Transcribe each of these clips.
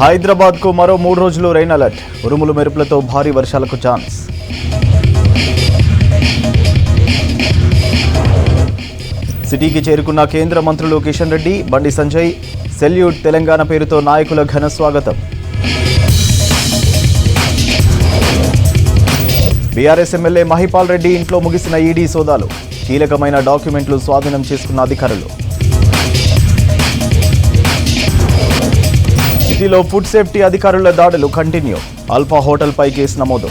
హైదరాబాద్కు మరో మూడు రోజులు రెయిన్ అలర్ట్. ఉరుములు మెరుపులతో భారీ వర్షాలకు ఛాన్స్. సిటీకి చేరుకున్న కేంద్ర మంత్రులు కిషన్ రెడ్డి బండి సంజయ్ సెల్యూట్ తెలంగాణ పేరుతో నాయకుల ఘన స్వాగతం. బీఆర్ఎస్ ఎమ్మెల్యే మహిపాల్ రెడ్డి ఇంట్లో ముగిసిన ఈడీ సోదాలు. కీలకమైన డాక్యుమెంట్లు స్వాధీనం చేసుకున్న అధికారులు. సిటీలో ఫుడ్ సేఫ్టీ అధికారుల దాడులు కంటిన్యూ. అల్ఫా హోటల్పై కేసు నమోదు.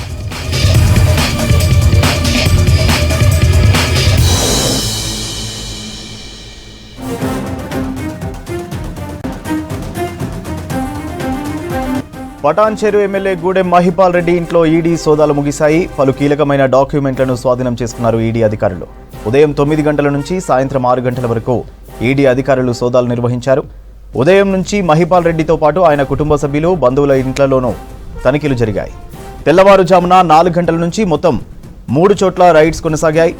పటాన్చేరు ఎమ్మెల్యే గూడెం మహిపాల్ రెడ్డి ఇంట్లో ఈడీ సోదాలు ముగిశాయి. పలు కీలకమైన డాక్యుమెంట్లను స్వాధీనం చేసుకున్నారు ఈడీ అధికారులు. ఉదయం తొమ్మిది గంటల నుంచి సాయంత్రం ఆరు గంటల వరకు ఈడీ అధికారులు సోదాలు నిర్వహించారు. ఉదయం నుంచి మహిపాల్ రెడ్డితో పాటు ఆయన కుటుంబ సభ్యులు బంధువుల ఇంట్లలోనూ తనిఖీలు జరిగాయి. తెల్లవారుజామున నాలుగు గంటల నుంచి మొత్తం మూడు చోట్ల రైడ్స్ కొనసాగాయి.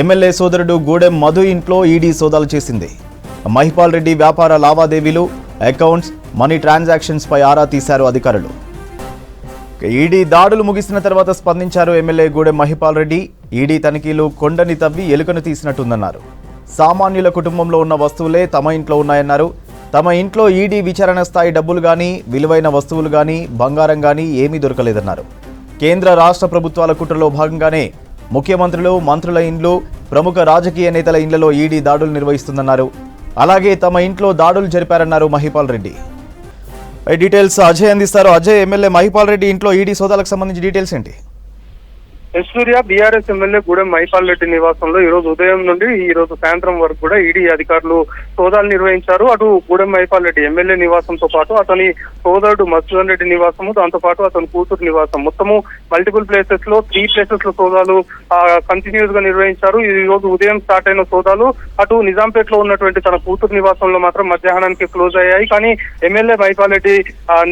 ఎమ్మెల్యే సోదరుడు గూడెం మధు ఇంట్లో ఈడీ సోదాలు చేసింది. మహిపాల్ రెడ్డి వ్యాపార లావాదేవీలు అకౌంట్స్ మనీ ట్రాన్సాక్షన్స్పై ఆరా తీశారు అధికారులు. ఈడీ దాడులు ముగిసిన తర్వాత స్పందించారు ఎమ్మెల్యే గూడెం మహిపాల్ రెడ్డి. ఈడీ తనిఖీలు కొండని తవ్వి ఎలుకను తీసినట్టుందన్నారు. సామాన్యుల కుటుంబంలో ఉన్న వస్తువులే తమ ఇంట్లో ఉన్నాయన్నారు. తమ ఇంట్లో ఈడీ విచారణ స్థాయి డబ్బులు కానీ విలువైన వస్తువులు కానీ బంగారం కానీ ఏమీ దొరకలేదన్నారు. కేంద్ర రాష్ట్ర ప్రభుత్వాల కుట్రలో భాగంగానే ముఖ్యమంత్రులు మంత్రుల ఇండ్లు ప్రముఖ రాజకీయ నేతల ఇండ్లలో ఈడీ దాడులు నిర్వహిస్తుందన్నారు. అలాగే తమ ఇంట్లో దాడులు జరిపారన్నారు మహిపాల్ రెడ్డి. డీటెయిల్స్ అజయ్ అందిస్తారు అజయ్ ఎమ్మెల్యే మహిపాల్ రెడ్డి ఇంట్లో ఈడీ సోదాలకు సంబంధించి డీటెయిల్స్ ఏంటి? సూర్య బీఆర్ఎస్ ఎమ్మెల్యే గూడెం మైపాల్ రెడ్డి నివాసంలో ఈ రోజు ఉదయం నుండి ఈ రోజు సాయంత్రం వరకు కూడా ఈడీ అధికారులు సోదాలు నిర్వహించారు. అటు గూడెం మైపాల్ రెడ్డి ఎమ్మెల్యే నివాసంతో పాటు అతని సోదరుడు మధుసూదన్ రెడ్డి నివాసము దాంతో పాటు అతని కూతురు నివాసం. మొత్తము మల్టిపుల్ ప్లేసెస్లో త్రీ ప్లేసెస్లో సోదాలు కంటిన్యూస్గా నిర్వహించారు. ఈ రోజు ఉదయం స్టార్ట్ అయిన సోదాలు అటు నిజాంపేట్లో ఉన్నటువంటి తన కూతురు నివాసంలో మాత్రం మధ్యాహ్నానికి క్లోజ్ అయ్యాయి. కానీ ఎమ్మెల్యే మైపాల్ రెడ్డి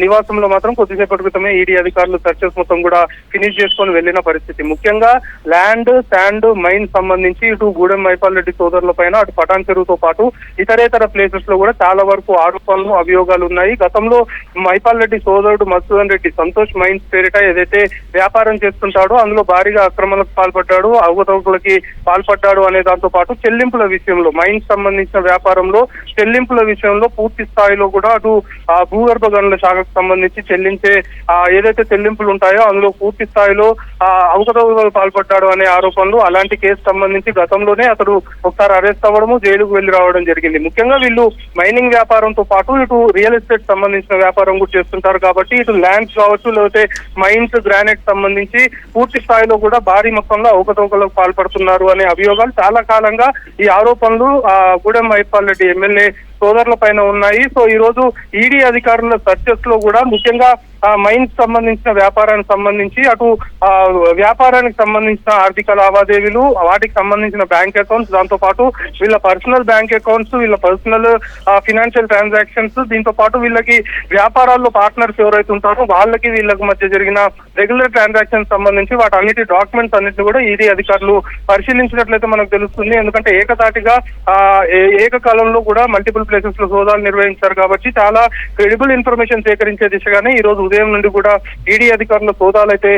నివాసంలో మాత్రం కొద్దిసేపటి క్రితమే ఈడీ అధికారులు సర్చెస్ మొత్తం కూడా ఫినిష్ చేసుకొని వెళ్ళిన పరిస్థితి. ముఖ్యంగా ల్యాండ్ శాండ్ మైన్ సంబంధించి ఇటు గూడెం మైపాల్ రెడ్డి సోదరుల పైన అటు పటాన్ చెరువుతో పాటు ఇతరేతర ప్లేసెస్లో కూడా చాలా వరకు ఆరోపణలు అభియోగాలు ఉన్నాయి. గతంలో మైపాల్ రెడ్డి సోదరుడు మధుసూదన్ రెడ్డి సంతోష్ మైన్స్ పేరిట ఏదైతే వ్యాపారం చేస్తుంటాడో అందులో భారీగా అక్రమాలకు పాల్పడ్డాడు అవకతవకలకి పాల్పడ్డాడు అనే దాంతో పాటు చెల్లింపుల విషయంలో మైన్స్ సంబంధించిన వ్యాపారంలో చెల్లింపుల విషయంలో పూర్తి స్థాయిలో కూడా అటు భూగర్భ గనుల శాఖకు సంబంధించి చెల్లించే ఏదైతే చెల్లింపులు ఉంటాయో అందులో పూర్తి స్థాయిలో అవగత అవకతవకలు పాల్పడ్డాడు అనే ఆరోపణలు అలాంటి కేసు సంబంధించి గతంలోనే అతడు ఒకసారి అరెస్ట్ అవ్వడము జైలుకు వెళ్ళి రావడం జరిగింది. ముఖ్యంగా వీళ్ళు మైనింగ్ వ్యాపారంతో పాటు ఇటు రియల్ ఎస్టేట్ సంబంధించిన వ్యాపారం కూడా చేస్తుంటారు కాబట్టి ఇటు ల్యాండ్స్ కావచ్చు లేకపోతే మైన్స్ గ్రానైట్ సంబంధించి పూర్తి స్థాయిలో కూడా భారీ మొత్తంలో అవకతవకలకు పాల్పడుతున్నారు అనే అభియోగాలు చాలా కాలంగా ఈ ఆరోపణలు గూడెం మైపాల్ రెడ్డి ఎమ్మెల్యే సోదరుల పైన ఉన్నాయి. సో ఈ రోజు ఈడీ అధికారుల సర్చెస్లో కూడా ముఖ్యంగా మైన్స్ సంబంధించిన వ్యాపారానికి సంబంధించి అటు వ్యాపారానికి సంబంధించిన ఆర్థిక లావాదేవీలు వాటికి సంబంధించిన బ్యాంక్ అకౌంట్స్ దాంతో పాటు వీళ్ళ పర్సనల్ బ్యాంక్ అకౌంట్స్ వీళ్ళ పర్సనల్ ఫినాన్షియల్ ట్రాన్సాక్షన్స్ దీంతో పాటు వీళ్ళకి వ్యాపారాల్లో పార్ట్నర్స్ ఎవరైతే ఉంటారో వాళ్ళకి వీళ్ళకి మధ్య జరిగిన రెగ్యులర్ ట్రాన్సాక్షన్స్ సంబంధించి వాటి అన్నిటి డాక్యుమెంట్స్ అన్నిటిని కూడా ఈడీ అధికారులు పరిశీలించినట్లయితే మనకు తెలుస్తుంది. ఎందుకంటే ఏకతాటిగా ఏకకాలంలో కూడా మల్టిపుల్ ప్లేసెస్లో సోదాలు నిర్వహించారు కాబట్టి చాలా క్రెడిబుల్ ఇన్ఫర్మేషన్ సేకరించే దిశగానే ఈ రోజు ఉదయం నుండి కూడా ఈడీ అధికారుల సోదాలు అయితే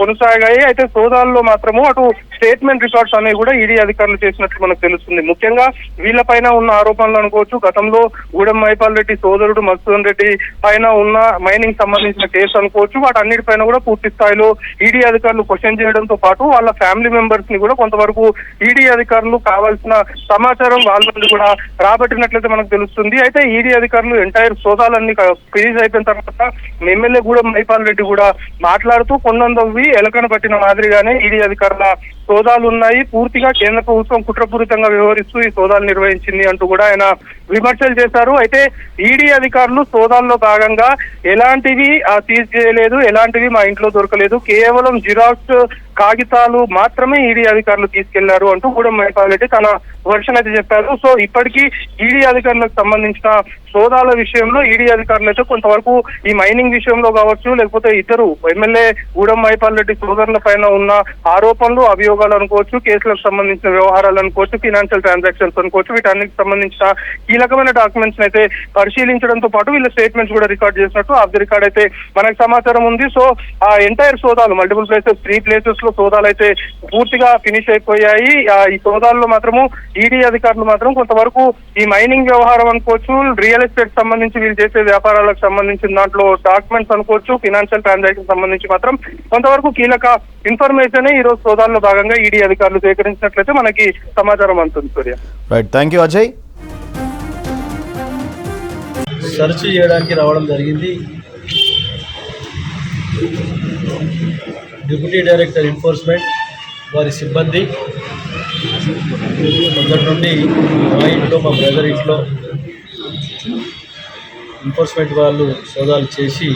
కొనసాగాయి. అయితే సోదాల్లో మాత్రము అటు స్టేట్మెంట్ రికార్డ్స్ అనేవి కూడా ఈడీ అధికారులు చేసినట్లు మనకు తెలుస్తుంది. ముఖ్యంగా వీళ్ళపైన ఉన్న ఆరోపణలు అనుకోవచ్చు. గతంలో గూడెం మైపాల్ రెడ్డి సోదరుడు మధుసూదన్ రెడ్డి పైన ఉన్న మైనింగ్ సంబంధించిన కేసు అనుకోవచ్చు. వాటన్నిటిపైన కూడా పూర్తి స్థాయిలో ఈడీ అధికారులు క్వశ్చన్ చేయడంతో పాటు వాళ్ళ ఫ్యామిలీ మెంబర్స్ని కూడా కొంతవరకు ఈడీ అధికారులు కావాల్సిన సమాచారం వాళ్ళ నుండి కూడా రాబట్టినట్లయితే మనకు తెలుస్తుంది. అయితే ఈడీ అధికారులు ఎంటైర్ సోదాలన్నీ ఫినిష్ అయిపోయిన తర్వాత ఎమ్మెల్యే కూడా మైపాల్ రెడ్డి కూడా మాట్లాడుతూ కొండందవ్వి ఎలకన పట్టిన మాదిరిగానే ఈడీ అధికారుల సోదాలు ఉన్నాయి పూర్తిగా కేంద్ర ప్రభుత్వం కుట్రపూరితంగా వ్యవహరిస్తూ ఈ సోదాలు నిర్వహించింది అంటూ కూడా ఆయన విమర్శలు చేశారు. అయితే ఈడీ అధికారులు సోదాల్లో భాగంగా ఎలాంటివి ఆ, సీజ్ చేయలేదు ఎలాంటివి మా ఇంట్లో దొరకలేదు. కేవలం జిరాక్స్ కాగితాలు మాత్రమే ఈడీ అధికారులు తీసుకెళ్ళారు అంటూ కూడా మహిపాల్ రెడ్డి తన వర్షన్ అయితే చెప్పారు. సో ఇప్పటికీ ఈడీ అధికారులకు సంబంధించిన సోదాల విషయంలో ఈడీ అధికారులు అయితే కొంతవరకు ఈ మైనింగ్ విషయంలో కావచ్చు లేకపోతే ఇద్దరు ఎమ్మెల్యే గూడెం మహిపాల్ రెడ్డి సోదరుల పైన ఉన్న ఆరోపణలు అభియోగాలు అనుకోవచ్చు కేసులకు సంబంధించిన వ్యవహారాలు అనుకోవచ్చు ఫినాన్షియల్ ట్రాన్సాక్షన్స్ అనుకోవచ్చు వీటన్నిటికి సంబంధించిన కీలకమైన డాక్యుమెంట్స్ అయితే పరిశీలించడంతో పాటు వీళ్ళ స్టేట్మెంట్స్ కూడా రికార్డ్ చేసినట్టు ఆఫ్ ది రికార్డ్ అయితే మనకు సమాచారం ఉంది. సో ఆ ఎంటైర్ సోదాలు మల్టిపుల్ ప్లేసెస్ త్రీ ప్లేసెస్లో సోదాలు అయితే పూర్తిగా ఫినిష్ అయిపోయాయి. ఆ, ఈ సోదాల్లో మాత్రము ఈడీ అధికారులు మాత్రం కొంతవరకు ఈ మైనింగ్ వ్యవహారం అనుకోవచ్చు రియల్ ఎస్టేట్ సంబంధించి వీళ్ళు చేసే వ్యాపారాలకు సంబంధించిన దాంట్లో డాక్యుమెంట్స్ అనుకోవచ్చు ఫినాన్షియల్ ట్రాన్సాక్షన్ సంబంధించి మాత్రం కొంతవరకు కీలక ఇన్ఫర్మేషన్ ఈ రోజు సోదాల్లో భాగంగా ఈడీ అధికారులు సేకరించినట్లయితే మనకి సమాచారం అందుతుంది Surya. Right thank you Ajay. Search చేయడానికి రావడం జరిగింది. డిప్యూటీ డైరెక్టర్ ఎన్ఫోర్స్మెంట్ వారి సిబ్బంది. మొదటి నుండి మా ఇంట్లో మా బ్రదర్ ఇంట్లో ఎన్ఫోర్స్మెంట్ వాళ్ళు సోదాలు చేసి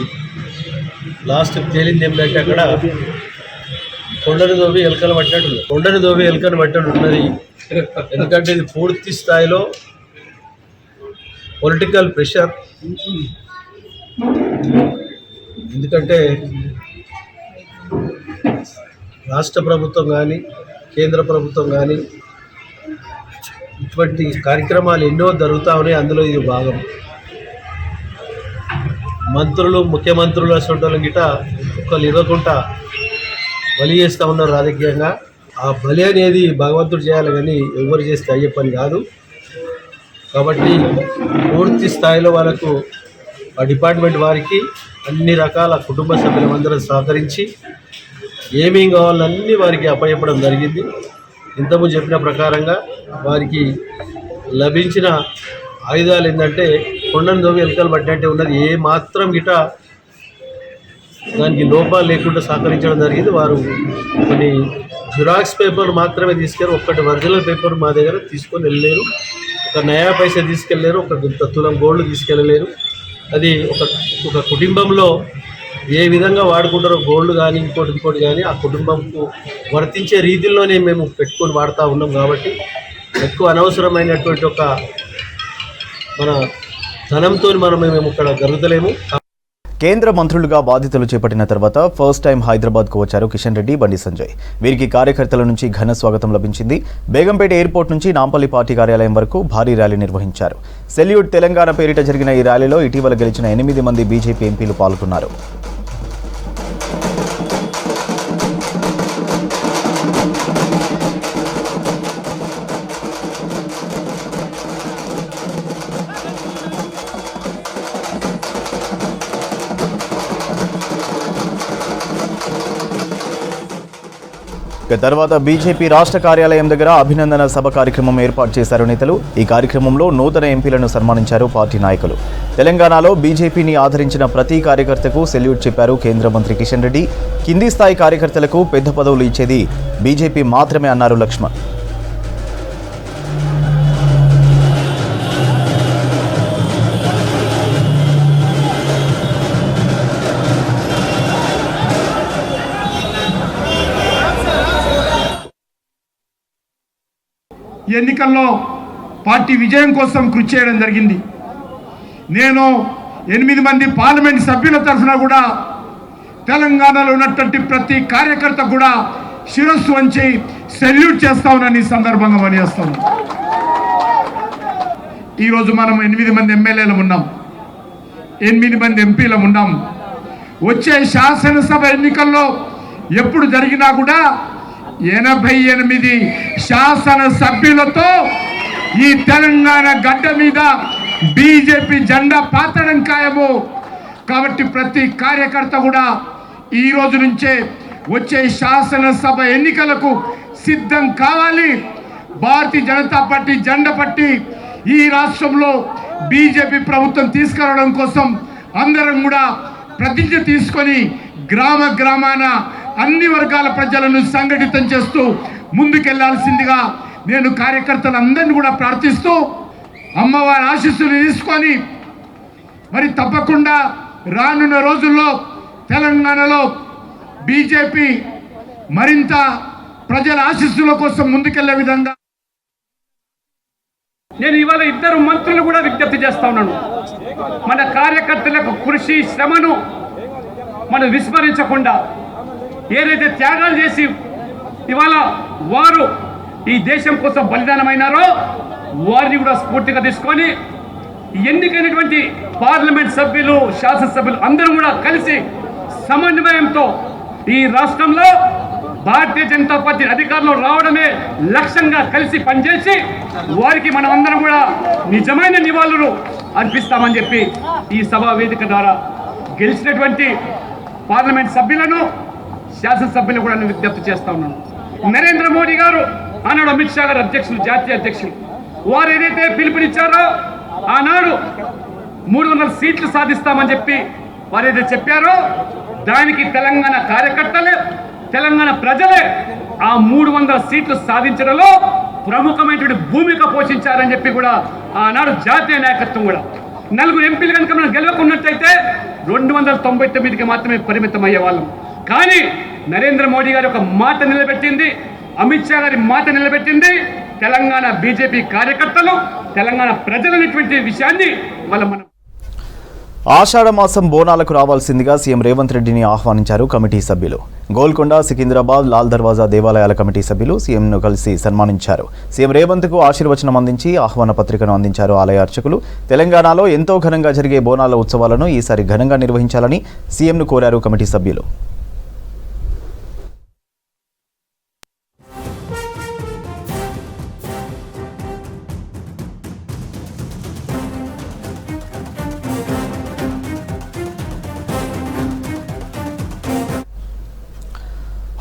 లాస్ట్ తేలింది ఏంటంటే అక్కడ కొండని దోవి ఎలకలు పట్టినట్టు కొండని దోవి ఎలకలు పట్టినట్టు ఉన్నది ఎందుకంటే ఇది పూర్తి స్థాయిలో పొలిటికల్ ప్రెషర్ ఎందుకంటే రాష్ట్ర ప్రభుత్వం కానీ కేంద్ర ప్రభుత్వం కానీ ఇటువంటి కార్యక్రమాలు ఎన్నో జరుగుతూ ఉన్నాయి. అందులో ఇది భాగం. మంత్రులు ముఖ్యమంత్రులు అసలు గిట ఒకళ్ళు ఇవ్వకుండా బలి చేస్తూ ఉన్నారు రాజకీయంగా. ఆ బలి అనేది భగవంతుడు చేయాలి కానీ ఎవరు చేస్తే అయ్యే పని కాదు. కాబట్టి పూర్తి స్థాయిలో వాళ్ళకు ఆ డిపార్ట్మెంట్ వారికి అన్ని రకాల కుటుంబ సభ్యులందరూ సహకరించి ఏమేం కావాలన్నీ వారికి అప్పచెప్పడం జరిగింది. ఇంతకుముందు చెప్పిన ప్రకారంగా వారికి లభించిన ఆయుధాలు ఏంటంటే కొండను దోవి ఎలుకలు పట్టినట్టే ఉన్నది. ఏ మాత్రం గిట దానికి లోపాలు లేకుండా సహకరించడం జరిగింది. వారు కొన్ని జిరాక్స్ పేపర్ మాత్రమే తీసుకెళ్ళి ఒక్కటి ఒరిజినల్ పేపర్ మా దగ్గర తీసుకొని వెళ్ళలేరు. ఒక నయా పైసా తీసుకెళ్ళలేరు. ఒక తులం గోల్డ్ తీసుకెళ్ళలేరు. అది ఒక ఒక కుటుంబంలో ఏ విధంగా వాడుకుంటారో గోల్డ్ కానీ ఇంకోటి ఇంకోటి కానీ ఆ కుటుంబంకు వర్తించే రీతిలోనే మేము పెట్టుకొని వాడుతూ ఉన్నాం కాబట్టి ఎక్కువ అనవసరమైనటువంటి ఒక మన ధనంతో మనం మేము ఇక్కడ జరుగుతలేము. కేంద్ర మంత్రులుగా బాధ్యతలు చేపట్టిన తర్వాత ఫస్ట్ టైం హైదరాబాద్కు వచ్చారు కిషన్ రెడ్డి బండి సంజయ్. వీరికి కార్యకర్తల నుంచి ఘన స్వాగతం లభించింది. బేగంపేట ఎయిర్పోర్ట్ నుంచి నాంపల్లి పార్టీ కార్యాలయం వరకు భారీ ర్యాలీ నిర్వహించారు. సెల్యూట్ తెలంగాణ పేరిట జరిగిన ఈ ర్యాలీలో ఇటీవల గెలిచిన ఎనిమిది మంది బీజేపీ ఎంపీలు పాల్గొన్నారు. ఇక తర్వాత బీజేపీ రాష్ట్ర కార్యాలయం దగ్గర అభినందన సభ కార్యక్రమం ఏర్పాటు చేశారు నేతలు. ఈ కార్యక్రమంలో నూతన ఎంపీలను సన్మానించారు పార్టీ నాయకులు. తెలంగాణలో బీజేపీని ఆదరించిన ప్రతి కార్యకర్తకు సెల్యూట్ చెప్పారు కేంద్ర మంత్రి కిషన్ రెడ్డి. కింది స్థాయి కార్యకర్తలకు పెద్ద పదవులు ఇచ్చేది బీజేపీ మాత్రమే అన్నారు లక్ష్మణ్. ఎన్నికల్లో పార్టీ విజయం కోసం కృషి చేయడం జరిగింది. నేను ఎనిమిది మంది పార్లమెంట్ సభ్యుల తరఫున కూడా తెలంగాణలో ఉన్నటువంటి ప్రతి కార్యకర్త కూడా శిరస్సు వంచి సెల్యూట్ చేస్తా ఉన్నాను ఈ సందర్భంగా పనిచేస్తాను ఈరోజు మనం ఎనిమిది మంది ఎమ్మెల్యేలు ఉన్నాం. ఎనిమిది మంది ఎంపీలు ఉన్నాం. వచ్చే శాసనసభ ఎన్నికల్లో ఎప్పుడు జరిగినా కూడా ఎనభై ఎనిమిది శాసన సభ్యులతో ఈ తెలంగాణ గడ్డ మీద బీజేపీ జెండా పాతడం ఖాయము. కాబట్టి ప్రతి కార్యకర్త కూడా ఈ రోజు నుంచే వచ్చే శాసనసభ ఎన్నికలకు సిద్ధం కావాలి. భారతీయ జనతా పార్టీ జెండా పట్టి ఈ రాష్ట్రంలో బీజేపీ ప్రభుత్వం తీసుకురావడం కోసం అందరం కూడా ప్రతిజ్ఞ తీసుకొని గ్రామ గ్రామాన అన్ని వర్గాల ప్రజలను సంఘటితం చేస్తూ ముందుకెళ్ళాల్సిందిగా నేను కార్యకర్తలందరినీ కూడా ప్రార్థిస్తూ అమ్మవారి ఆశీస్సులు తీసుకొని మరి తప్పకుండా రానున్న రోజుల్లో తెలంగాణలో బీజేపీ మరింత ప్రజల ఆశీస్సుల కోసం ముందుకెళ్ళే విధంగా నేను ఇవాళ ఇద్దరు మంత్రులు కూడా విజ్ఞప్తి చేస్తా ఉన్నాను. మన కార్యకర్తలకు కృషి శ్రమను మనం విస్మరించకుండా ఏదైతే త్యాగాలు చేసి ఇవాళ వారు ఈ దేశం కోసం బలిదానమైనారో వారిని కూడా స్ఫూర్తిగా తీసుకొని ఎన్నికైనటువంటి పార్లమెంట్ సభ్యులు శాసనసభ్యులు అందరూ కూడా కలిసి సమన్వయంతో ఈ రాష్ట్రంలో భారతీయ జనతా పార్టీ అధికారంలో రావడమే లక్ష్యంగా కలిసి పనిచేసి వారికి మనం అందరం కూడా నిజమైన నివాళులు అర్పిస్తామని చెప్పి ఈ సభా వేదిక ద్వారా గెలిచినటువంటి పార్లమెంట్ సభ్యులను శాసనసభ్యులు కూడా నేను విజ్ఞప్తి చేస్తా ఉన్నాను. నరేంద్ర మోడీ గారు ఆనాడు అమిత్ షా గారు అధ్యక్షులు జాతీయ అధ్యక్షులు. వారు ఏదైతే పిలుపునిచ్చారో ఆనాడు మూడు వందల సీట్లు సాధిస్తామని చెప్పి వారు ఏదైతే చెప్పారో దానికి తెలంగాణ కార్యకర్తలే తెలంగాణ ప్రజలే ఆ మూడు వందల సీట్లు సాధించడంలో ప్రముఖమైనటువంటి భూమిక పోషించారని చెప్పి కూడా ఆనాడు జాతీయ నాయకత్వం కూడా. నలుగురు ఎంపీలు కనుక మనం గెలవకున్నట్టయితే రెండు వందల తొంభై తొమ్మిదికి మాత్రమే పరిమితం అయ్యే వాళ్ళం. కానీ నరేంద్ర మోడీ గారి ఒక మాట నిలబెట్టింది అమిత్ షా గారి మాట నిలబెట్టింది తెలంగాణ బీజేపీ కార్యకర్తలు తెలంగాణ ప్రజలనేటువంటి విషయాన్ని వాళ్ళ మనం ఆషాఢ మాసం బోనాలకు రావాల్సిందిగా సీఎం రేవంత్ రెడ్డిని ఆహ్వానించారు కమిటీ సభ్యులు. గోల్కొండ సికింద్రాబాద్ లాల్ దర్వాజా దేవాలయాల కమిటీ సభ్యులు సీఎంను కలిసి సన్మానించారు. సీఎం రేవంత్కు ఆశీర్వచనం అందించి ఆహ్వాన పత్రికను అందించారు ఆలయ అర్చకులు. తెలంగాణలో ఎంతో ఘనంగా జరిగే బోనాల ఉత్సవాలను ఈసారి ఘనంగా నిర్వహించాలని సీఎంను కోరారు కమిటీ సభ్యులు.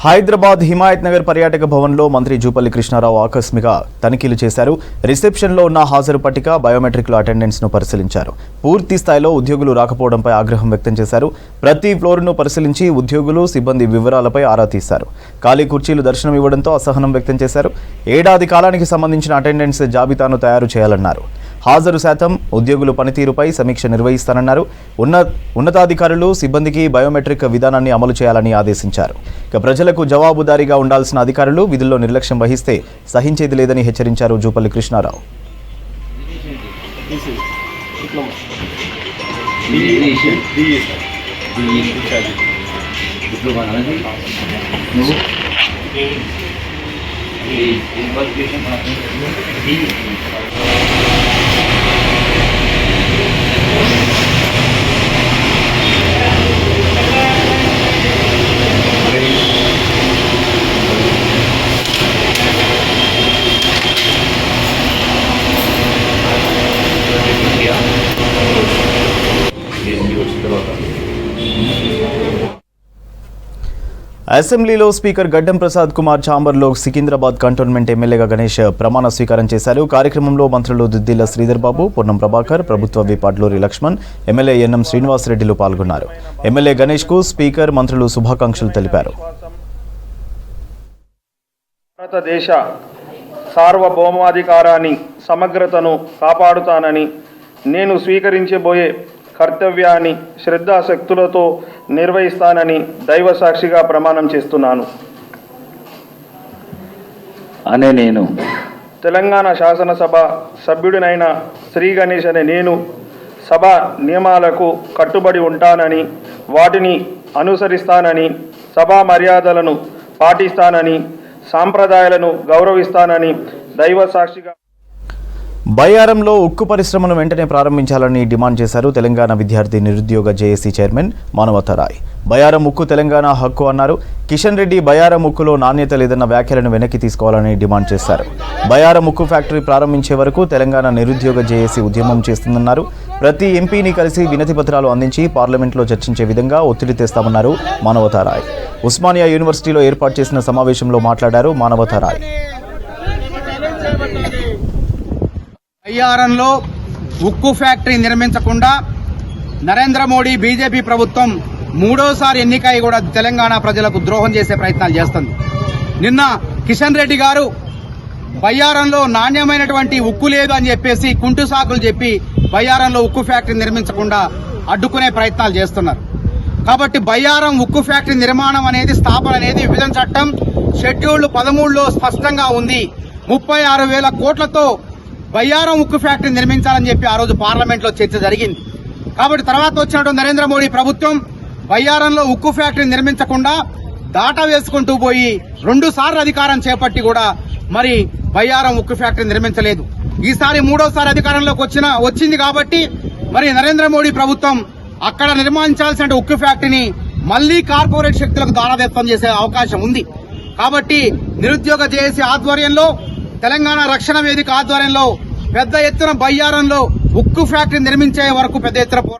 హైదరాబాద్ హిమాయత్ నగర్ పర్యాటక భవన్లో మంత్రి జూపల్లి కృష్ణారావు ఆకస్మిక తనిఖీలు చేశారు. రిసెప్షన్లో ఉన్న హాజరు పట్టిక బయోమెట్రిక్లో అటెండెన్స్ను పరిశీలించారు. పూర్తి స్థాయిలో ఉద్యోగులు రాకపోవడంపై ఆగ్రహం వ్యక్తం చేశారు. ప్రతి ఫ్లోర్ను పరిశీలించి ఉద్యోగులు సిబ్బంది వివరాలపై ఆరా తీశారు. ఖాళీ కుర్చీలు దర్శనం ఇవ్వడంతో అసహనం వ్యక్తం చేశారు. ఏడాది కాలానికి సంబంధించిన అటెండెన్స్ జాబితాను తయారు చేయాలన్నారు. హాజరు శాతం ఉద్యోగులు పనితీరుపై సమీక్ష నిర్వహిస్తానన్నారు. ఉన్న ఉన్నతాధికారులు సిబ్బందికి బయోమెట్రిక్ విధానాన్ని అమలు చేయాలని ఆదేశించారు. ఇక ప్రజలకు జవాబుదారీగా ఉండాల్సిన అధికారులు విధుల్లో నిర్లక్ష్యం వహిస్తే సహించేది లేదని హెచ్చరించారు జూపల్లి కృష్ణారావు. డిప్లొమా అనేది అసెంబ్లీలో స్పీకర్ గడ్డం ప్రసాద్ కుమార్ ఛాంబర్లో సికింద్రాబాద్ కంటోన్మెంట్ ఎమ్మెల్యేగా గణేష్ ప్రమాణ స్వీకారం చేశారు. కార్యక్రమంలో మంత్రులు దుద్దిల్ల శ్రీధర్ బాబు పొన్నం ప్రభాకర్ ప్రభుత్వ whip Adluri Laxman MLA NM శ్రీనివాసరెడ్డిలు పాల్గొన్నారు. ఎమ్మెల్యే గణేష్కు స్పీకర్ మంత్రులు శుభాకాంక్షలు తెలిపారు. భారతదేశ సార్వభౌమాధికారాన్ని సమగ్రతను కాపాడుతానని నేను స్వీకరించబోయే కర్తవ్యాన్ని శ్రద్ధాశక్తులతో నిర్వహిస్తానని దైవ సాక్షిగా ప్రమాణం చేస్తున్నాను. అనే నేను తెలంగాణ శాసనసభ సభ్యుడినైన శ్రీ గణేష్ అనే నేను సభ నియమాలకు కట్టుబడి ఉంటానని వాటిని అనుసరిస్తానని సభా మర్యాదలను పాటిస్తానని సాంప్రదాయాలను గౌరవిస్తానని దైవ సాక్షిగా బయ్యారంలో ఉక్కు పరిశ్రమను వెంటనే ప్రారంభించాలని డిమాండ్ చేశారు తెలంగాణ విద్యార్థి నిరుద్యోగ జేఏసీ చైర్మన్ మానవతరాయ్. బయారం ఉక్కు తెలంగాణ హక్కు అన్నారు. కిషన్ రెడ్డి బయారం ఉక్కులో నాణ్యత లేదన్న వ్యాఖ్యలను వెనక్కి తీసుకోవాలని డిమాండ్ చేశారు. బయారం ఉక్కు ఫ్యాక్టరీ ప్రారంభించే వరకు తెలంగాణ నిరుద్యోగ జేఏసీ ఉద్యమం చేస్తుందన్నారు. ప్రతి ఎంపీని కలిసి వినతి పత్రాలు అందించి పార్లమెంట్లో చర్చించే విధంగా ఒత్తిడి తెస్తామన్నారు మానవతారాయ్. ఉస్మానియా యూనివర్సిటీలో ఏర్పాటు చేసిన సమావేశంలో మాట్లాడారు మానవతారాయ్. అయ్యారంలో ఉక్కు ఫ్యాక్టరీ నిర్మించకుండా నరేంద్ర మోడీ బీజేపీ ప్రభుత్వం మూడోసారి ఎన్నికై కూడా తెలంగాణ ప్రజలకు ద్రోహం చేసే ప్రయత్నాలు చేస్తుంది. నిన్న కిషన్ రెడ్డి గారు బయ్యారంలో నాణ్యమైనటువంటి ఉక్కు లేదు అని చెప్పేసి కుంటు సాకులు చెప్పి బయ్యారంలో ఉక్కు ఫ్యాక్టరీ నిర్మించకుండా అడ్డుకునే ప్రయత్నాలు చేస్తున్నారు. కాబట్టి బయ్యారం ఉక్కు ఫ్యాక్టరీ నిర్మాణం అనేది స్థాపన అనేది విభజన చట్టం షెడ్యూల్ పదమూడులో స్పష్టంగా ఉంది. ముప్పై ఆరు వేల కోట్లతో బయ్యారం ఉక్కు ఫ్యాక్టరీ నిర్మించాలని చెప్పి ఆ రోజు పార్లమెంట్లో చర్చ జరిగింది. కాబట్టి తర్వాత వచ్చినటువంటి నరేంద్ర మోడీ ప్రభుత్వం బయ్యారంలో ఉక్కు ఫ్యాక్టరీ నిర్మించకుండా దాట వేసుకుంటూ పోయి రెండు సార్లు అధికారం చేపట్టి కూడా మరి బయ్యారం ఉక్కు ఫ్యాక్టరీ నిర్మించలేదు. ఈసారి మూడోసారి అధికారంలోకి వచ్చిన వచ్చింది కాబట్టి మరి నరేంద్ర మోడీ ప్రభుత్వం అక్కడ నిర్మించాల్సిన ఉక్కు ఫ్యాక్టరీని మళ్ళీ కార్పొరేట్ శక్తులకు దారాదత్తం చేసే అవకాశం ఉంది. కాబట్టి నిరుద్యోగ జేఏసీ ఆధ్వర్యంలో తెలంగాణ రక్షణ వేదిక ఆధ్వర్యంలో పెద్ద ఎత్తున బయ్యారంలో ఉక్కు ఫ్యాక్టరీ నిర్మించే వరకు పెద్ద ఎత్తున పో-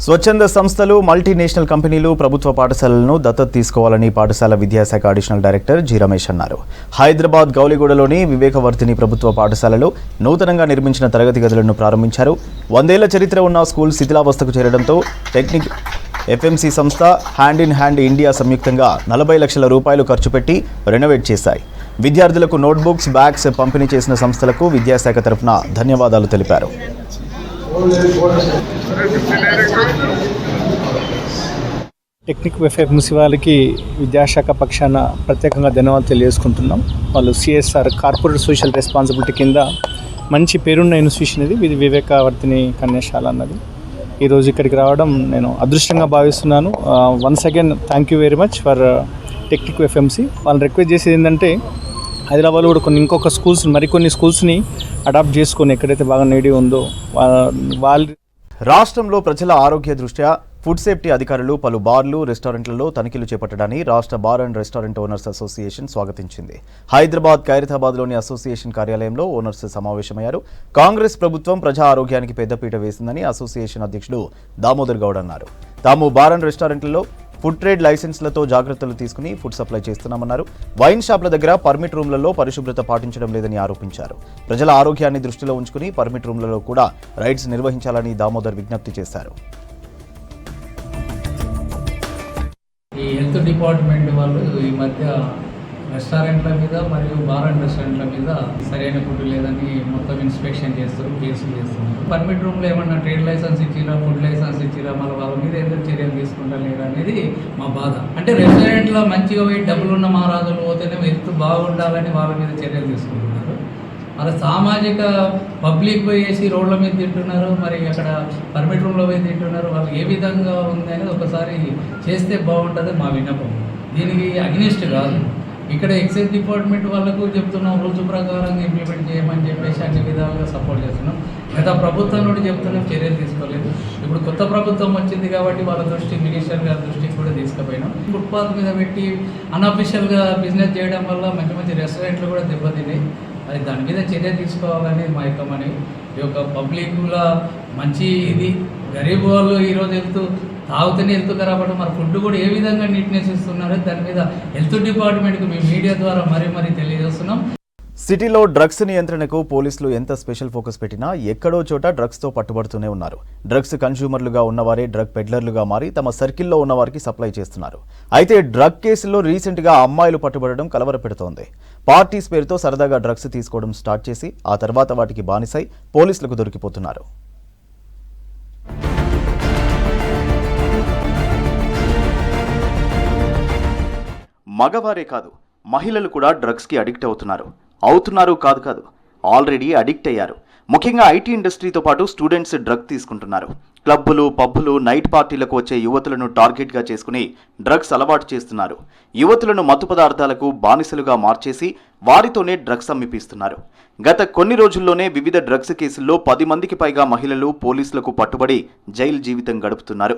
స్వచ్ఛంద సంస్థలు మల్టీనేషనల్ కంపెనీలు ప్రభుత్వ పాఠశాలలను దత్తత తీసుకోవాలని పాఠశాల విద్యాశాఖ అడిషనల్ డైరెక్టర్ జి రమేష్ అన్నారు. హైదరాబాద్ గౌలిగూడలోని వివేకవర్తిని ప్రభుత్వ పాఠశాలలో నూతనంగా నిర్మించిన తరగతి గదులను ప్రారంభించారు. వందేళ్ళ చరిత్ర ఉన్న స్కూల్ శిథిలావస్థకు చేరడంతో టెక్నిక్ ఎఫ్ఎంసి సంస్థ హ్యాండ్ ఇన్ హ్యాండ్ ఇండియా సంయుక్తంగా నలభై లక్షల రూపాయలు ఖర్చు పెట్టి రెనోవేట్ చేశాయి. విద్యార్థులకు నోట్బుక్స్ బ్యాగ్స్ పంపిణీ చేసిన సంస్థలకు విద్యాశాఖ తరఫున ధన్యవాదాలు తెలిపారు. టెక్నిక్ ఎఫ్ఎంసీ వాళ్ళకి విద్యాశాఖ పక్షాన ప్రత్యేకంగా ధన్యవాదాలు తెలియజేసుకుంటున్నాం. వాళ్ళు సిఎస్ఆర్ కార్పొరేట్ సోషల్ రెస్పాన్సిబిలిటీ కింద మంచి పేరున్న ఇన్స్టిట్యూషన్ ఇది. ఇది వివేకవర్తిని కన్యాశాల అన్నది. ఈరోజు ఇక్కడికి రావడం నేను అదృష్టంగా భావిస్తున్నాను. Once again thank you very much for technique FMC వాళ్ళని రిక్వెస్ట్ చేసేది ఏంటంటే హైదరాబాద్లో కూడా కొన్ని ఇంకొక స్కూల్స్ మరికొన్ని స్కూల్స్ని అడాప్ట్ చేసుకొని ఎక్కడైతే బాగా నేడి ఉందో వాళ్ళు రాష్ట్రంలో ప్రజల ఆరోగ్య దృష్ట్యా ఫుడ్ సేఫ్టీ అధికారులు పలు బార్లు రెస్టారెంట్లలో తనిఖీలు చేపట్టడాన్ని రాష్ట్ర bar and restaurant owners association స్వాగతించింది. Hyderabad ఖైరతాబాద్లోని అసోసియేషన్ కార్యాలయంలో ఓనర్స్ సమావేశమయ్యారు. కాంగ్రెస్ ప్రభుత్వం ప్రజా ఆరోగ్యానికి పెద్దపీట వేసిందని అసోసియేషన్ అధ్యక్షుడు దామోదర్ గౌడ్ అన్నారు. తాము బార్ అండ్ రెస్టారెంట్లలో ఫుడ్ ట్రేడ్ లైసెన్స్లతో జాగ్రత్తలు తీసుకుని ఫుడ్ సప్లై చేస్తున్నామన్నారు. వైన్ షాప్ల దగ్గర పర్మిట్ రూమ్లలో పరిశుభ్రత పాటించడం లేదని ఆరోపించారు. ప్రజల ఆరోగ్యాన్ని దృష్టిలో ఉంచుకుని పర్మిట్ రూమ్లలో కూడా రైడ్స్ నిర్వహించాలని దామోదర్ విజ్ఞప్తి చేశారు. ఈ హెల్త్ డిపార్ట్మెంట్ వాళ్ళు ఈ మధ్య రెస్టారెంట్ల మీద మరియు బార్ అండ్ రెస్టారెంట్ల మీద సరైన ఫుడ్ లేదని మొత్తం ఇన్స్పెక్షన్ చేస్తారు కేసులు చేస్తున్నారు. పర్మిట్ రూమ్లో ఏమన్నా ట్రేడ్ లైసెన్స్ ఇచ్చిరా ఫుడ్ లైసెన్స్ ఇచ్చిరా మళ్ళీ వాళ్ళ మీద ఎందుకు చర్యలు తీసుకుంటారు లేదా అనేది మా బాధ. అంటే రెస్టారెంట్లో మంచిగా పోయి డబ్బులు ఉన్న మహారాజులు పోతేనే హెల్త్ బాగుండాలని వాళ్ళ మీద చర్యలు తీసుకుంటున్నారు. అలా సామాజిక పబ్లిక్ పోయేసి రోడ్ల మీద తింటున్నారు మరి అక్కడ పర్మిట్ రూమ్లో పోయి తింటున్నారు వాళ్ళు ఏ విధంగా ఉంది అనేది ఒకసారి చేస్తే బాగుంటుంది మా విన్నపం. దీనికి అగ్నిస్ట్ కాదు. ఇక్కడ ఎక్సైజ్ డిపార్ట్మెంట్ వాళ్ళకు చెప్తున్నాం రూల్స్ ప్రకారం ఇంప్లిమెంట్ చేయమని చెప్పేసి అన్ని విధాలుగా సపోర్ట్ చేస్తున్నాం. గత ప్రభుత్వం నుండి చెప్తున్నాం చర్యలు తీసుకోలేదు. ఇప్పుడు కొత్త ప్రభుత్వం వచ్చింది కాబట్టి వాళ్ళ దృష్టి మినిస్టర్ గారి దృష్టికి కూడా తీసుకుపోయినాం. ఫుట్పాత్ మీద పెట్టి అన్అఫీషియల్గా బిజినెస్ చేయడం వల్ల మంచి మంచి రెస్టారెంట్లు కూడా దెబ్బతిన్నాయి. అది దాని మీద చర్య తీసుకోవాలని మా యొక్క మనవి. ఈ యొక్క పబ్లిక్లో మంచి ఇది. గరీబ్ వాళ్ళు ఈరోజు వెళ్తూ తాగుతూనే హెల్త్ ఖరాబ్ అవ్వడం మరి ఫుడ్ కూడా ఏ విధంగా నీట్నెస్ ఇస్తున్నారో దాని మీద హెల్త్ డిపార్ట్మెంట్కి మేము మీడియా ద్వారా మరీ మరీ తెలియజేస్తున్నాం. సిటీలో డ్రగ్స్ నియంత్రణకు పోలీసులు ఎంత స్పెషల్ ఫోకస్ పెట్టినా ఎక్కడో చోట డ్రగ్స్తో పట్టుబడుతూనే ఉన్నారు. డ్రగ్స్ కన్స్యూమర్లుగా ఉన్నవారే డ్రగ్ పెడ్లర్లుగా మారి తమ సర్కిల్లో ఉన్నవారికి సప్లై చేస్తున్నారు. అయితే డ్రగ్ కేసుల్లో రీసెంట్గా అమ్మాయిలు పట్టుబడడం కలవరపెడుతోంది. పార్టీస్ పేరుతో సరదాగా డ్రగ్స్ తీసుకోవడం స్టార్ట్ చేసి ఆ తర్వాత వాటికి బానిసై పోలీసులకు దొరికిపోతున్నారు. మగవారే కాదు మహిళలు కూడా డ్రగ్స్కి అడిక్ట్ అవుతున్నారు. అవుతున్నారు కాదు కాదు ఆల్రెడీ అడిక్ట్ అయ్యారు. ముఖ్యంగా ఐటీ ఇండస్ట్రీతో పాటు స్టూడెంట్స్ డ్రగ్ తీసుకుంటున్నారు. క్లబ్బులు పబ్బులు నైట్ పార్టీలకు వచ్చే యువతులను టార్గెట్గా చేసుకుని డ్రగ్స్ అలవాటు చేస్తున్నారు. యువతులను మత్తు పదార్థాలకు బానిసలుగా మార్చేసి వారితోనే డ్రగ్స్ అమ్మిపిస్తున్నారు. గత కొన్ని రోజుల్లోనే వివిధ డ్రగ్స్ కేసుల్లో పది మందికి పైగా మహిళలు పోలీసులకు పట్టుబడి జైలు జీవితం గడుపుతున్నారు.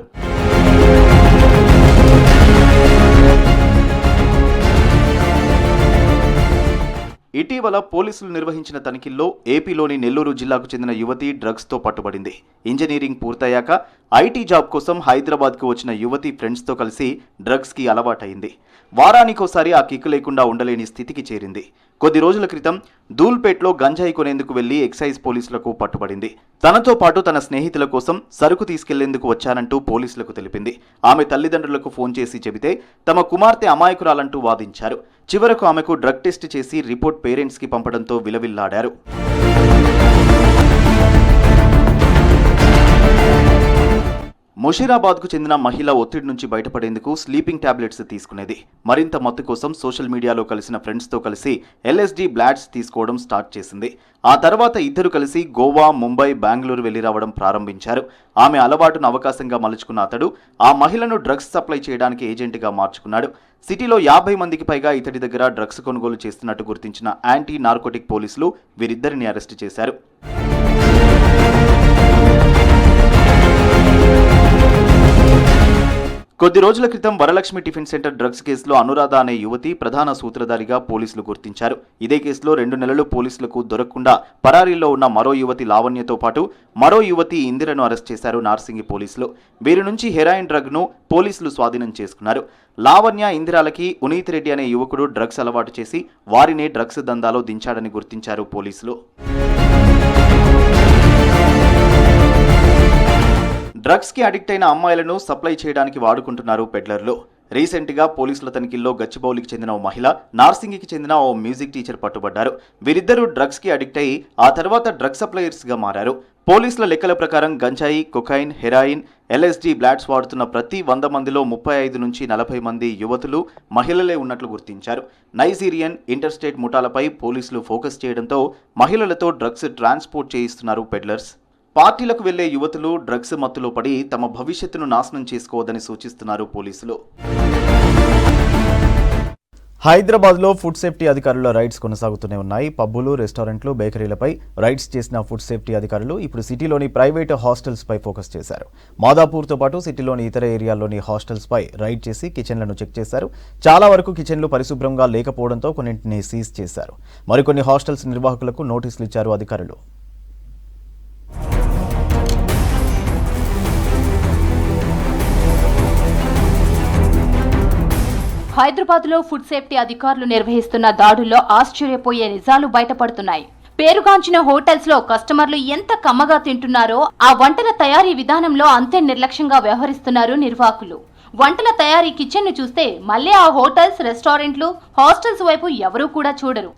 ఇటీవల పోలీసులు నిర్వహించిన తనిఖీల్లో ఏపీలోని నెల్లూరు జిల్లాకు చెందిన యువతి డ్రగ్స్తో పట్టుబడింది. ఇంజనీరింగ్ పూర్తయ్యాక ఐటీ జాబ్ కోసం హైదరాబాద్కు వచ్చిన యువతి ఫ్రెండ్స్తో కలిసి డ్రగ్స్కి అలవాటైంది. వారానికోసారి ఆ కిక్కు లేకుండా ఉండలేని స్థితికి చేరింది. కొద్ది రోజుల క్రితం దూల్పేట్లో గంజాయి కొనేందుకు వెళ్ళి ఎక్సైజ్ పోలీసులకు పట్టుబడింది. తనతో పాటు తన స్నేహితుల కోసం సరుకు తీసుకెళ్ళేందుకు వచ్చానంటూ పోలీసులకు తెలిపింది. ఆమె తల్లిదండ్రులకు ఫోన్ చేసి చెబితే తమ కుమార్తె అమాయకురాలంటూ వాదించారు. చివరకు ఆమెకు డ్రగ్ టెస్ట్ చేసి రిపోర్ట్ పేరెంట్స్కి పంపడంతో విలవిల్లాడారు. ముషీరాబాద్కు చెందిన మహిళ ఒత్తిడి నుంచి బయటపడేందుకు స్లీపింగ్ టాబ్లెట్స్ తీసుకునేది. మరింత మత్తు కోసం సోషల్ మీడియాలో కలిసిన ఫ్రెండ్స్తో కలిసి ఎల్ఎస్డి బ్లాడ్స్ తీసుకోవడం స్టార్ట్ చేసింది. ఆ తర్వాత ఇద్దరు కలిసి గోవా ముంబై బెంగళూరు వెళ్ళి రావడం ప్రారంభించారు. ఆమె అలవాటును అవకాశంగా మలుచుకున్న అతడు ఆ మహిళను డ్రగ్స్ సప్లై చేయడానికి ఏజెంట్గా మార్చుకున్నాడు. సిటీలో యాభై మందికి పైగా ఇతడి దగ్గర డ్రగ్స్ కొనుగోలు చేస్తున్నట్టు గుర్తించిన యాంటీ నార్కోటిక్ పోలీసులు వీరిద్దరిని అరెస్టు చేశారు. కొద్ది రోజుల క్రితం వరలక్ష్మి టిఫిన్ సెంటర్ డ్రగ్స్ కేసులో అనురాధ అనే యువతి ప్రధాన సూత్రధారిగా పోలీసులు గుర్తించారు. ఇదే కేసులో రెండు నెలలు పోలీసులకు దొరకకుండా పరారీలో ఉన్న మరో యువతి లావణ్యతో పాటు మరో యువతి ఇందిరను అరెస్ట్ చేశారు నార్సింగి పోలీసులు. వీరి నుంచి హెరాయిన్ డ్రగ్ను పోలీసులు స్వాధీనం చేసుకున్నారు. లావణ్య ఇందిరాలకి ఉనీత్ రెడ్డి అనే యువకుడు డ్రగ్స్ అలవాటు చేసి వారిని డ్రగ్స్ దందాలో దించాడని గుర్తించారు పోలీసులు. డ్రగ్స్కి అడిక్ట్ అయిన అమ్మాయిలను సప్లై చేయడానికి వాడుకుంటున్నారు పెడ్లర్లు. రీసెంట్గా పోలీసుల తనిఖీల్లో గచ్చిబౌలికి చెందిన ఓ మహిళ నార్సింగికి చెందిన ఓ మ్యూజిక్ టీచర్ పట్టుబడ్డారు. వీరిద్దరూ డ్రగ్స్కి అడిక్ట్ అయి ఆ తర్వాత డ్రగ్స్ సప్లయర్స్గా మారారు. పోలీసుల లెక్కల ప్రకారం గంజాయి కొకైన్ హెరాయిన్ ఎల్ఎస్డి బ్లాట్స్ వాడుతున్న ప్రతి వంద మందిలో ముప్పై ఐదు నుంచి నలభై మంది యువతులు మహిళలే ఉన్నట్లు గుర్తించారు. నైజీరియన్ ఇంటర్ స్టేట్ ముఠాలపై పోలీసులు ఫోకస్ చేయడంతో మహిళలతో డ్రగ్స్ ట్రాన్స్పోర్ట్ చేయిస్తున్నారు పెడ్లర్స్. పార్టీలకు వెళ్ళే యువతులు డ్రగ్స్ మత్తులో పడి తమ భవిష్యత్తును నాశనం చేసుకోవద్దని సూచిస్తున్నారు పోలీసులు. హైదరాబాద్లో ఫుడ్ సేఫ్టీ అధికారుల రైడ్స్ కొనసాగుతూనే ఉన్నాయి. పబ్బులు రెస్టారెంట్లు బేకరీలపై రైడ్స్ చేసిన ఫుడ్ సేఫ్టీ అధికారులు ఇప్పుడు సిటీలోని ప్రైవేటు హాస్టల్స్ పై ఫోకస్ చేశారు. మాదాపూర్తో పాటు సిటీలోని ఇతర ఏరియాల్లోని హాస్టల్స్పై రైడ్ చేసి కిచెన్లను చెక్ చేశారు. చాలా వరకు కిచెన్లు పరిశుభ్రంగా లేకపోవడంతో కొన్నింటిని సీజ్ చేశారు. మరికొన్ని హాస్టల్స్ నిర్వాహకులకు నోటీసులు ఇచ్చారు అధికారులు. హైదరాబాద్లో ఫుడ్ సేఫ్టీ అధికారులు నిర్వహిస్తున్న దాడుల్లో ఆశ్చర్యపోయే నిజాలు బయటపడుతున్నాయి. పేరుగాంచిన హోటల్స్లో కస్టమర్లు ఎంత కమ్మగా తింటున్నారో ఆ వంటల తయారీ విధానంలో అంతే నిర్లక్ష్యంగా వ్యవహరిస్తున్నారు నిర్వాహకులు. వంటల తయారీ కిచెన్ను చూస్తే మళ్ళీ ఆ హోటల్స్ రెస్టారెంట్లు హాస్టల్స్ వైపు ఎవరూ కూడా చూడరు.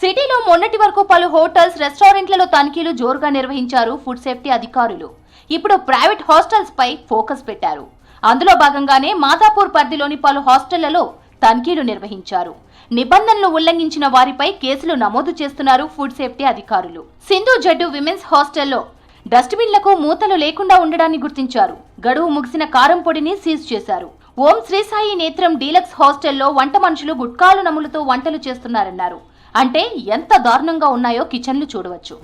సిటీలో మొన్నటి వరకు పలు హోటల్స్ రెస్టారెంట్లలో తనిఖీలు జోరుగా నిర్వహించారు ఫుడ్ సేఫ్టీ అధికారులు. ఇప్పుడు ప్రైవేట్ హాస్టల్స్ పై ఫోకస్ పెట్టారు. అందులో భాగంగానే మాదాపూర్ పరిధిలోని పలు హాస్టళ్ళలో తనిఖీలు నిర్వహించారు. నిబంధనలు ఉల్లంఘించిన వారిపై కేసులు నమోదు చేస్తున్నారు ఫుడ్ సేఫ్టీ అధికారులు. సింధు జడ్డు విమెన్స్ హాస్టల్లో డస్ట్బిన్లకు మూతలు లేకుండా ఉండడాన్ని గుర్తించారు. గడువు ముగిసిన కారం పొడిని సీజ్ చేశారు. ఓం శ్రీసాయి నేత్రం డీలక్స్ హాస్టల్లో వంట మనుషులు గుట్కాలు నములుతూ వంటలు చేస్తున్నారన్నారు. అంటే ఎంత దారుణంగా ఉన్నాయో కిచెన్లు చూడవచ్చు.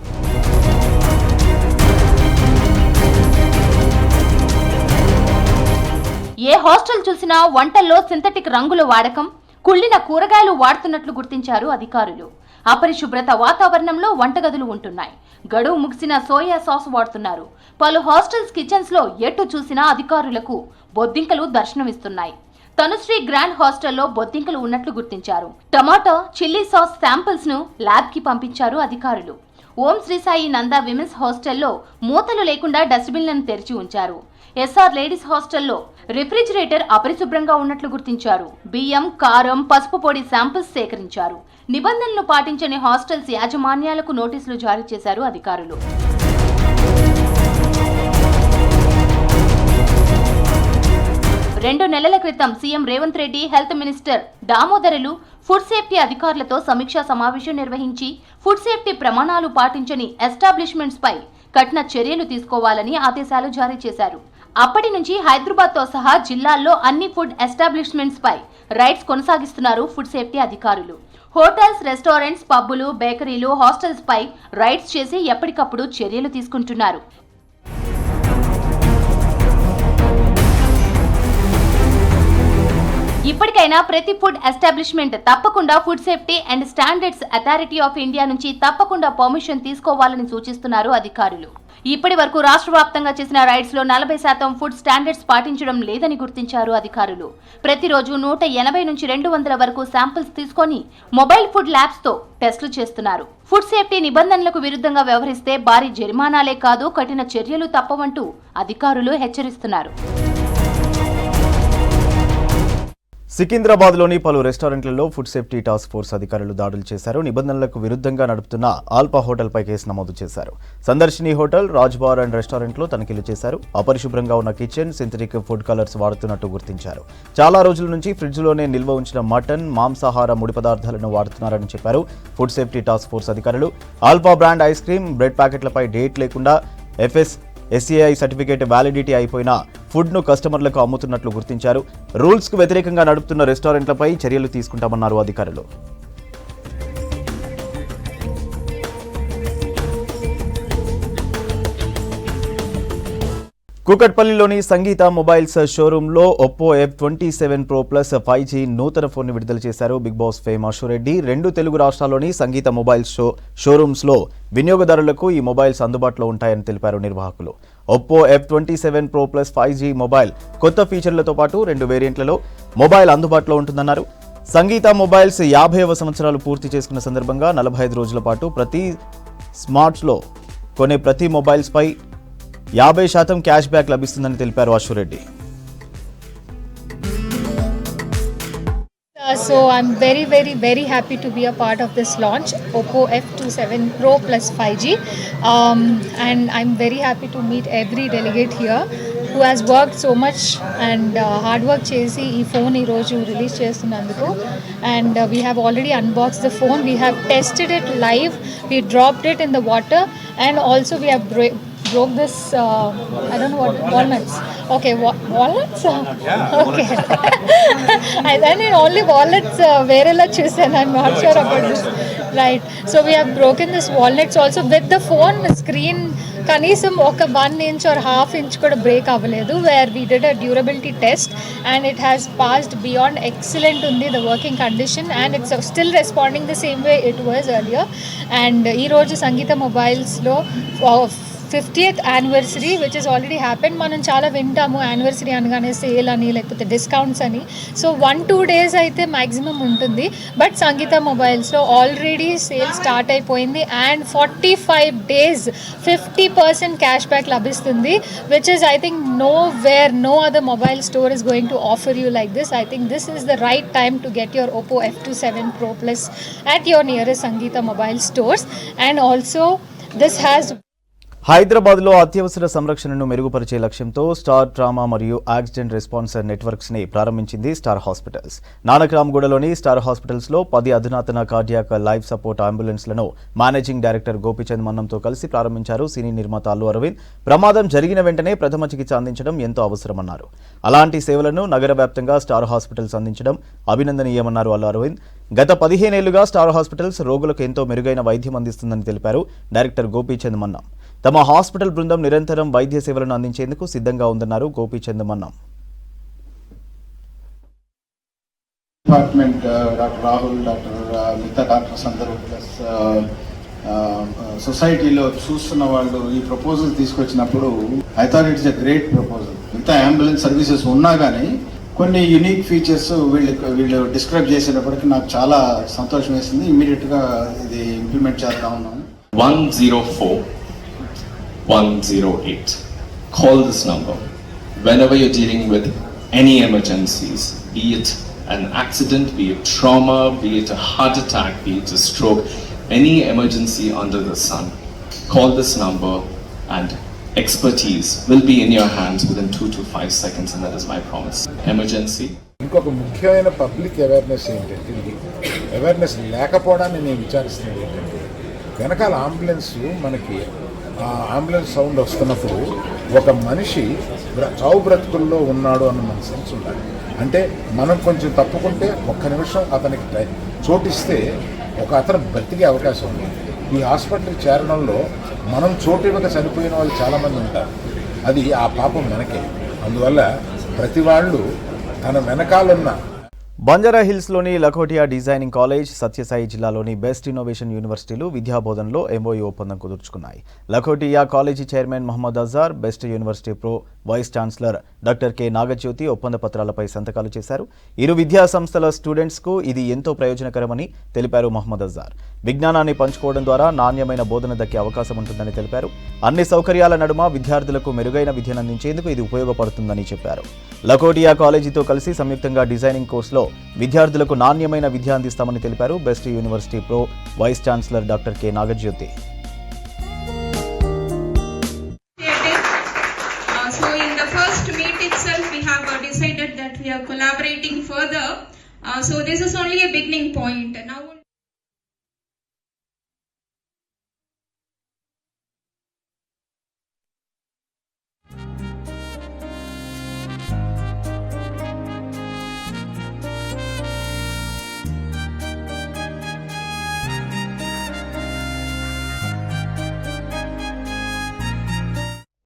ఏ హాస్టల్ చూసినా వంటల్లో సింథటిక్ రంగుల వాడకం కుళ్ళిన కూరగాయలు వాడుతున్నట్లు గుర్తించారు అధికారులు. అపరిశుభ్రత వాతావరణంలో వంటగదులు ఉంటున్నాయి. గడువు ముగిసిన సోయా సాస్ వాడుతున్నారు. పలు హాస్టల్స్ కిచెన్స్లో ఎటు చూసినా అధికారులకు బొద్దింకలు దర్శనమిస్తున్నాయి. తనుశ్రీ గ్రాండ్ హాస్టల్లో బొద్దింకలు ఉన్నట్లు గుర్తించారు. టమాటో చిల్లీ సాస్ శాంపిల్స్ను ల్యాబ్కి పంపించారు అధికారులు. ఓం శ్రీసాయి నంద విమెన్స్ హాస్టల్లో మూతలు లేకుండా డస్ట్బిన్లను తెరిచి ఉంచారు. ఎస్ఆర్ లేడీస్ హాస్టల్లో రిఫ్రిజిరేటర్ అపరిశుభ్రంగా ఉన్నట్లు గుర్తించారు. బియ్యం కారం పసుపు పొడి శాంపిల్స్ సేకరించారు. నిబంధనలు పాటించని హాస్టల్స్ యాజమాన్యాలకు నోటీసులు జారీ చేశారు అధికారులు. రెండు నెలల క్రితం CM Revanth Reddy health minister దామోదరులు food safety అధికారులతో సమీక్షా సమావేశం నిర్వహించి ఫుడ్ సేఫ్టీ ప్రమాణాలు పాటించని ఎస్టాబ్లిష్మెంట్స్పై కఠిన చర్యలు తీసుకోవాలని ఆదేశాలు జారీ చేశారు. అప్పటి నుంచి హైదరాబాద్తో సహా జిల్లాల్లో అన్ని ఫుడ్ ఎస్టాబ్లిష్మెంట్స్ పై రైడ్స్ కొనసాగిస్తున్నారు ఫుడ్ సేఫ్టీ అధికారులు. హోటల్స్ రెస్టారెంట్స్ పబ్బులు బేకరీలు హాస్టల్స్ పై రైడ్స్ చేసి ఎప్పటికప్పుడు చర్యలు తీసుకుంటున్నారు. ఇప్పటికైనా ప్రతి ఫుడ్ ఎస్టాబ్లిష్మెంట్ తప్పకుండా food safety and standards authority of India నుంచి తప్పకుండా పర్మిషన్ తీసుకోవాలని సూచిస్తున్నారు అధికారులు. ఇప్పటి వరకు రాష్ట్ర వ్యాప్తంగా చేసిన రైడ్స్లో నలభై శాతం ఫుడ్ స్టాండర్డ్స్ పాటించడం లేదని గుర్తించారు అధికారులు. ప్రతిరోజు నూట ఎనభై నుంచి రెండు వందల వరకు శాంపిల్స్ తీసుకొని మొబైల్ ఫుడ్ ల్యాబ్స్తో టెస్టులు చేస్తున్నారు. ఫుడ్ సేఫ్టీ నిబంధనలకు విరుద్ధంగా వ్యవహరిస్తే భారీ జరిమానాలే కాదు కఠిన చర్యలు తప్పవంటూ అధికారులు హెచ్చరిస్తున్నారు. సికింద్రాబాద్లోని పలు రెస్టారెంట్లలో ఫుడ్ సేఫ్టీ టాస్క్ ఫోర్స్ అధికారులు దాడులు చేశారు. నిబంధనలకు విరుద్ధంగా నడుపుతున్న ఆల్పా హోటల్పై కేసు నమోదు చేశారు. Sandarshini hotel Raj bar and రెస్టారెంట్లో తనిఖీలు చేశారు. అపరిశుభ్రంగా ఉన్న కిచెన్ సింథటిక్ ఫుడ్ కలర్స్ వాడుతున్నట్టు గుర్తించారు. చాలా రోజుల నుంచి ఫ్రిడ్జ్లోనే నిల్వ ఉంచిన మటన్ మాంసాహార ముడి పదార్థాలను వాడుతున్నారని చెప్పారు ఫుడ్ సేఫ్టీ టాస్క్ ఫోర్స్ అధికారులు. Alpha brand ice cream bread ప్యాకెట్లపై date లేకుండా ఎఫ్ఎస్ ఎస్సీఐ సర్టిఫికేట్ వ్యాలిడిటీ అయిపోయిన ఫుడ్ను కస్టమర్లకు అమ్ముతున్నట్లు గుర్తించారు. రూల్స్కు వ్యతిరేకంగా నడుపుతున్న రెస్టారెంట్లపై చర్యలు తీసుకుంటామన్నారు అధికారులు. కూకట్పల్లిలోని సంగీత మొబైల్స్ షోరూంలో Oppo F twenty seven pro plus five G నూతన ఫోన్ విడుదల చేశారు బిగ్ బాస్ ఫేమ్ అశోరెడ్డి రెండు తెలుగు రాష్ట్రాల్లోని సంగీత మొబైల్ షో షోరూమ్స్లో వినియోగదారులకు ఈ మొబైల్స్ అందుబాటులో ఉంటాయని తెలిపారు నిర్వాహకులు. Oppo F twenty seven pro plus five G mobile కొత్త ఫీచర్లతో పాటు రెండు వేరియంట్లలో మొబైల్ అందుబాటులో ఉంటుందన్నారు. సంగీత మొబైల్స్ యాభైవ సంవత్సరాలు పూర్తి చేసుకున్న సందర్భంగా నలభై ఐదు రోజుల పాటు ప్రతి స్మార్ట్స్లో కొనే ప్రతి మొబైల్స్పై యాభై శాతం క్యాష్ బ్యాక్ లభిస్తుందని తెలిపారు Ashwa Reddy. so I'm very, very, very happy to be a part of this launch, Oppo F27 Pro plus 5G, um, and I'm very happy to meet every delegate here who has worked so much and uh, hard work చేసి ఈ phone ఈరోజు release చేస్తున్నందుకు and we have already unbox the phone we have tested it live we dropped it in the water and also we have broke this uh, i don't know what walnuts okay wa- walnuts okay i then in only walnuts uh, వేరేలా చూసాను i'm not sure about this right so we have broken this walnuts also with the phone screen కనీసం ఒక one inch or half inch కూడా break అవ్వలేదు where we did a durability test and it has passed beyond excellent ఉంది the working condition and it's still responding the same way it was earlier and ఈరోజు Sangeetha మొబైల్స్లో fiftieth anniversary which is already happen మనం చాలా వింటాము anniversary అనగానే sale అని లేకపోతే discounts అని. So one two days అయితే మ్యాక్సిమం ఉంటుంది. బట్ సంగీత మొబైల్స్లో ఆల్రెడీ సేల్ స్టార్ట్ అయిపోయింది. And forty five days fifty percent cash back లభిస్తుంది. Which is I think no where no other mobile store is going to offer you like this I think this is the right time to get your Oppo F two seven pro plus at your nearest Sangeetha mobile stores and also this has హైదరాబాద్లో అత్యవసర సంరక్షణను మెరుగుపరిచే లక్ష్యంతో star trauma మరియు accident response నెట్వర్క్స్ని ప్రారంభించింది star hospitals. నానక్రామ్గూడలోని star హాస్పిటల్స్లో పది అధునాతన కార్డియాక్ లైఫ్ సపోర్ట్ అంబులెన్స్లను మేనేజింగ్ డైరెక్టర్ గోపిచంద్ మన్నంతో కలిసి ప్రారంభించారు సినీ నిర్మాత అల్లు అరవింద్. ప్రమాదం జరిగిన వెంటనే ప్రథమ చికిత్స అందించడం ఎంతో అవసరమన్నారు. అలాంటి సేవలను నగర వ్యాప్తంగా స్టార్ హాస్పిటల్స్ అందించడం అభినందనీయమన్నారు అల్లు అరవింద్. గత పదిహేనేళ్ళుగా స్టార్ హాస్పిటల్స్ రోగులకు ఎంతో మెరుగైన వైద్యం అందిస్తుందని తెలిపారు డైరెక్టర్ గోపీచంద్ మన్నం. తమ హాస్పిటల్ బృందం నిరంతరం వైద్య సేవలను అందించేందుకు సిద్ధంగా ఉందన్నారు Gopichand Mannam. Department doctor Rahul doctor మిగతా డాక్టర్స్ అందరూ ప్లస్ సొసైటీలో చూస్తున్న వాళ్ళు ఈ ప్రపోజల్ తీసుకొచ్చినప్పుడు I thought it's a great proposal ఇంత అంబులెన్స్ సర్వీసెస్ ఉన్నా కానీ కొన్ని యునిక్ ఫీచర్స్ వీళ్ళు వీళ్ళు డిస్క్రైబ్ చేసేటప్పటికి నాకు చాలా సంతోషం వేసింది. ఇమీడియట్గా ఇది ఇంప్లిమెంట్ చేద్దాం ఉన్నాను 104 108. Call this number whenever you're dealing with any emergencies, be it an accident, be it trauma, be it a heart attack, be it a stroke, any emergency under the sun. Call this number and expertise will be in your hands within two to five seconds, and that is my promise. Emergency. ఇంకొక ముఖ్యమైన public awareness ఏంటంటే ఇది awareness లేకపోవడాన్ని నేను విచారిస్తున్నాను ఏంటంటే వెనకాల ambulance మనకి ఆ అంబులెన్స్ సౌండ్ వస్తున్నప్పుడు ఒక మనిషి చావు బ్రతుకుల్లో ఉన్నాడు అన్న మన సెన్స్ ఉండాలి. అంటే మనం కొంచెం తప్పుకుంటే ఒక్క నిమిషం అతనికి చోటిస్తే ఒక అతను బ్రతికే అవకాశం ఉంది. ఈ హాస్పిటల్ చేరడంలో మనం చోటు ఇవ్వక చనిపోయిన వాళ్ళు చాలామంది ఉంటారు. అది ఆ పాపం మనకే అందువల్ల ప్రతి వాళ్ళు తన వెనకాలన్న బంజారా హిల్స్లోని లఖోటియా డిజైనింగ్ కాలేజ్ సత్యసాయి జిల్లాలోని బెస్ట్ ఇన్నోవేషన్ యూనివర్సిటీలు విద్యాబోధనలో ఎంఓయూ ఒప్పందం కుదుర్చుకున్నాయి. Lakhotia college chairman Mohammed Azhar best university pro vice chancellor doctor K. Nagajyothi ఒప్పంద పత్రాలపై సంతకాలు చేశారు. ఇరు విద్యా సంస్థల స్టూడెంట్స్కు ఇది ఎంతో ప్రయోజనకరమని తెలిపారు మహమ్మద్ అజార్. విజ్ఞానాన్ని పంచుకోవడం ద్వారా నాణ్యమైన బోధన దక్కే అవకాశం ఉంటుందని తెలిపారు. అన్ని సౌకర్యాల నడుమ విద్యార్థులకు మెరుగైన విద్యను అందించేందుకు ఇది ఉపయోగపడుతుందని చెప్పారు. లకోటియా కాలేజీతో కలిసి సంయుక్తంగా డిజైనింగ్ కోర్సులో విద్యార్థులకు నాణ్యమైన విద్య అందిస్తామని తెలిపారు best university pro vice chancellor doctor K. Nagajyothi. Uh, so this is only a beginning point. Now.